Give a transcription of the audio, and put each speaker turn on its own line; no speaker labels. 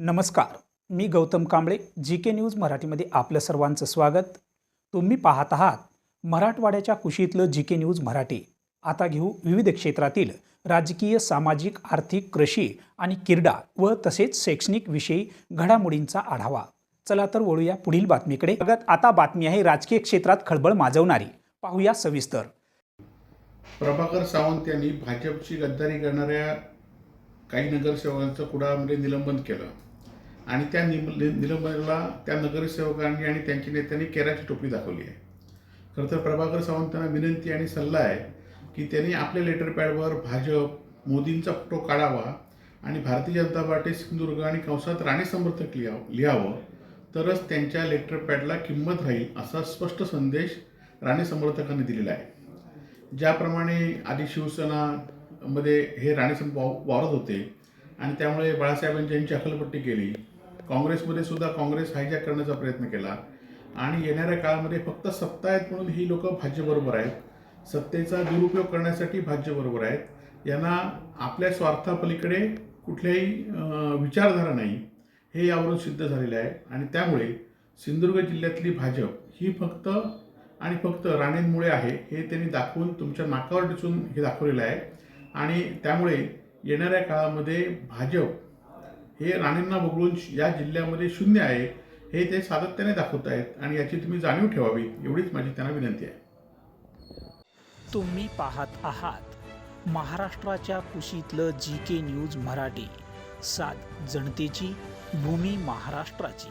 नमस्कार मी Gautam Kamble G K news मराठीमध्ये आपलं सर्वांचं स्वागत. तुम्ही पाहत आहात मराठवाड्याच्या कुशीतलं जी के न्यूज मराठी. आता घेऊ विविध क्षेत्रातील राजकीय सामाजिक आर्थिक कृषी आणि क्रीडा व तसेच शैक्षणिक विषयी घडामोडींचा आढावा. चला तर वळूया पुढील बातमीकडे. आता बातमी आहे राजकीय क्षेत्रात खळबळ माजवणारी. पाहूया सविस्तर.
प्रभाकर सावंत यांनी भाजपची गद्दारी करणाऱ्या काही नगरसेवकांचं कुडामध्ये निलंबन केलं. आणि त्या निम निलंबनाला त्या नगरसेवकांनी आणि त्यांच्या नेत्यांनी केराची टोपी दाखवली आहे. खरं तर प्रभाकर सावंतांना विनंती आणि सल्ला आहे की त्यांनी आपल्या लेटर पॅडवर भाजप मोदींचा फोटो काढावा आणि भारतीय जनता पार्टी सिंधुदुर्ग आणि कंसात राणे समर्थक लिहाव लिहावं तरच त्यांच्या लेटर पॅडला किंमत राहील असा स्पष्ट संदेश राणे समर्थकांनी दिलेला आहे. ज्याप्रमाणे आधी शिवसेनामध्ये हे राणे वाव वावरत होते आणि त्यामुळे बाळासाहेबांची यांची अखलपट्टी केली काँग्रेसमध्ये सुद्धा काँग्रेस हायजॅक करण्याचा प्रयत्न केला. आणि येणाऱ्या काळामध्ये फक्त सत्ता आहेत म्हणून ही लोक भाज्यबरोबर आहेत. सत्तेचा दुरुपयोग करण्यासाठी भाज्यबरोबर आहेत. यांना आपल्या स्वार्थापलीकडे कुठल्याही विचारधारा नाही. हे यावरून सिद्ध झालेले आहे. आणि त्यामुळे सिंधुदुर्ग जिल्ह्यातली भाजप ही फक्त आणि फक्त राणेंमुळे आहे हे त्यांनी दाखवून तुमच्या नाकावर दिसून हे दाखवलेलं आहे. आणि त्यामुळे येणाऱ्या काळामध्ये भाजप हे राणेंना वगळून या जिल्ह्यामध्ये शून्य आहे हे ते सातत्याने दाखवत आहेत आणि याची तुम्ही जाणीव ठेवावी एवढीच माझी त्यांना विनंती आहे.
तुम्ही पाहत आहात महाराष्ट्राच्या कुशीतलं जी के न्यूज मराठी सात जनतेची भूमी महाराष्ट्राची.